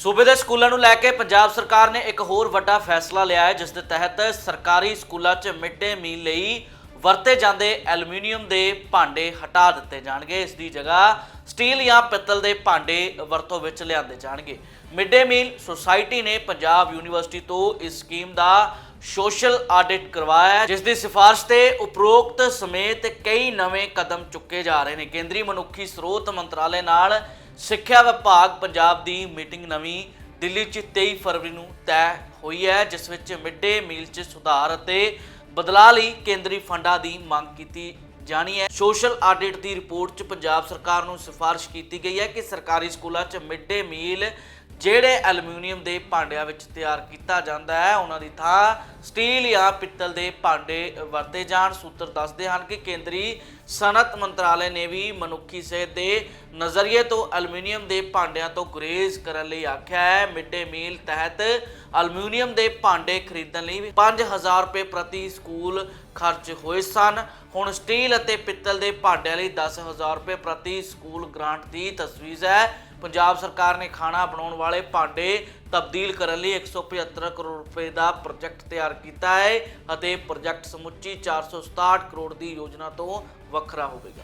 ਸੂਬੇ ਦੇ ਸਕੂਲਾਂ ਨੂੰ ਲੈ ਕੇ ਪੰਜਾਬ ਸਰਕਾਰ ਨੇ ਇੱਕ ਹੋਰ ਵੱਡਾ ਫੈਸਲਾ ਲਿਆ ਹੈ, ਜਿਸ ਦੇ ਤਹਿਤ ਸਰਕਾਰੀ ਸਕੂਲਾਂ 'ਚ ਮਿਡ ਡੇ ਮੀਲ ਲਈ ਵਰਤੇ ਜਾਂਦੇ ਐਲੂਮੀਨੀਅਮ ਦੇ ਭਾਂਡੇ ਹਟਾ ਦਿੱਤੇ ਜਾਣਗੇ। ਇਸ ਦੀ ਜਗ੍ਹਾ ਸਟੀਲ ਜਾਂ ਪਿੱਤਲ ਦੇ ਭਾਂਡੇ ਵਰਤੋਂ ਵਿੱਚ ਲਿਆਂਦੇ ਜਾਣਗੇ। ਮਿਡ ਡੇ ਮੀਲ ਸੁਸਾਇਟੀ ਨੇ ਪੰਜਾਬ ਯੂਨੀਵਰਸਿਟੀ ਤੋਂ ਇਸ ਸਕੀਮ ਦਾ ਸੋਸ਼ਲ ਆਡਿਟ ਕਰਵਾਇਆ ਜਿਸ ਦੀ ਸਿਫਾਰਿਸ਼ ਤੇ ਉਪਰੋਕਤ ਸਮੇਤ ਕਈ ਨਵੇਂ ਕਦਮ ਚੁੱਕੇ ਜਾ ਰਹੇ ਨੇ। ਕੇਂਦਰੀ ਮਨੁੱਖੀ ਸਰੋਤ ਮੰਤਰਾਲੇ ਨਾਲ ਸਿੱਖਿਆ ਵਿਭਾਗ ਪੰਜਾਬ ਦੀ ਮੀਟਿੰਗ ਨਵੀਂ ਦਿੱਲੀ 'ਚ 23 ਫਰਵਰੀ ਨੂੰ ਤੈਅ ਹੋਈ ਹੈ, ਜਿਸ ਵਿੱਚ ਮਿਡ ਡੇ ਮੀਲ 'ਚ ਸੁਧਾਰ ਅਤੇ ਬਦਲਾਅ ਲਈ ਕੇਂਦਰੀ ਫੰਡਾਂ ਦੀ ਮੰਗ ਕੀਤੀ ਜਾਣੀ ਹੈ। ਸੋਸ਼ਲ ਆਡਿਟ ਦੀ ਰਿਪੋਰਟ 'ਚ ਪੰਜਾਬ ਸਰਕਾਰ ਨੂੰ ਸਿਫਾਰਿਸ਼ ਕੀਤੀ ਗਈ ਹੈ ਕਿ ਸਰਕਾਰੀ ਸਕੂਲਾਂ 'ਚ ਮਿਡ ਡੇ ਮੀਲ ਜਿਹੜੇ ਐਲੂਮੀਨੀਅਮ ਦੇ ਭਾਂਡਿਆਂ ਵਿੱਚ ਤਿਆਰ ਕੀਤਾ ਜਾਂਦਾ ਹੈ, ਉਹਨਾਂ ਦੀ ਥਾਂ ਸਟੀਲ ਜਾਂ ਪਿੱਤਲ ਦੇ ਭਾਂਡੇ ਵਰਤੇ ਜਾਣ। ਸੂਤਰ ਦੱਸਦੇ ਹਨ ਕਿ ਕੇਂਦਰੀ ਸਨਅਤ ਮੰਤਰਾਲੇ ਨੇ ਵੀ ਮਨੁੱਖੀ ਸਿਹਤ ਦੇ ਨਜ਼ਰੀਏ ਤੋਂ ਐਲੂਮੀਨੀਅਮ ਦੇ ਭਾਂਡਿਆਂ ਤੋਂ ਗੁਰੇਜ਼ ਕਰਨ ਲਈ ਆਖਿਆ ਹੈ। ਮਿਡ ਡੇ ਮੀਲ ਤਹਿਤ ਐਲੂਮੀਨੀਅਮ ਦੇ ਭਾਂਡੇ ਖਰੀਦਣ ਲਈ 5000 ਰੁਪਏ ਪ੍ਰਤੀ ਸਕੂਲ ਖਰਚ ਹੋਏ ਸਨ। ਹੁਣ ਸਟੀਲ ਅਤੇ ਪਿੱਤਲ ਦੇ ਭਾਂਡਿਆਂ ਲਈ 10000 ਰੁਪਏ ਪ੍ਰਤੀ ਸਕੂਲ ਗ੍ਰਾਂਟ ਦੀ ਤਸਵੀਜ਼ ਹੈ। ਪੰਜਾਬ ਸਰਕਾਰ ਨੇ ਖਾਣਾ ਬਣਾਉਣ ਵਾਲੇ ਭਾਂਡੇ ਤਬਦੀਲ ਕਰਨ ਲਈ 175 ਕਰੋੜ ਰੁਪਏ ਦਾ ਪ੍ਰੋਜੈਕਟ ਤਿਆਰ ਕੀਤਾ ਹੈ ਅਤੇ ਪ੍ਰੋਜੈਕਟ ਸਮੁੱਚੀ 467 ਕਰੋੜ ਦੀ ਯੋਜਨਾ ਤੋਂ ਵੱਖਰਾ ਹੋਵੇਗਾ।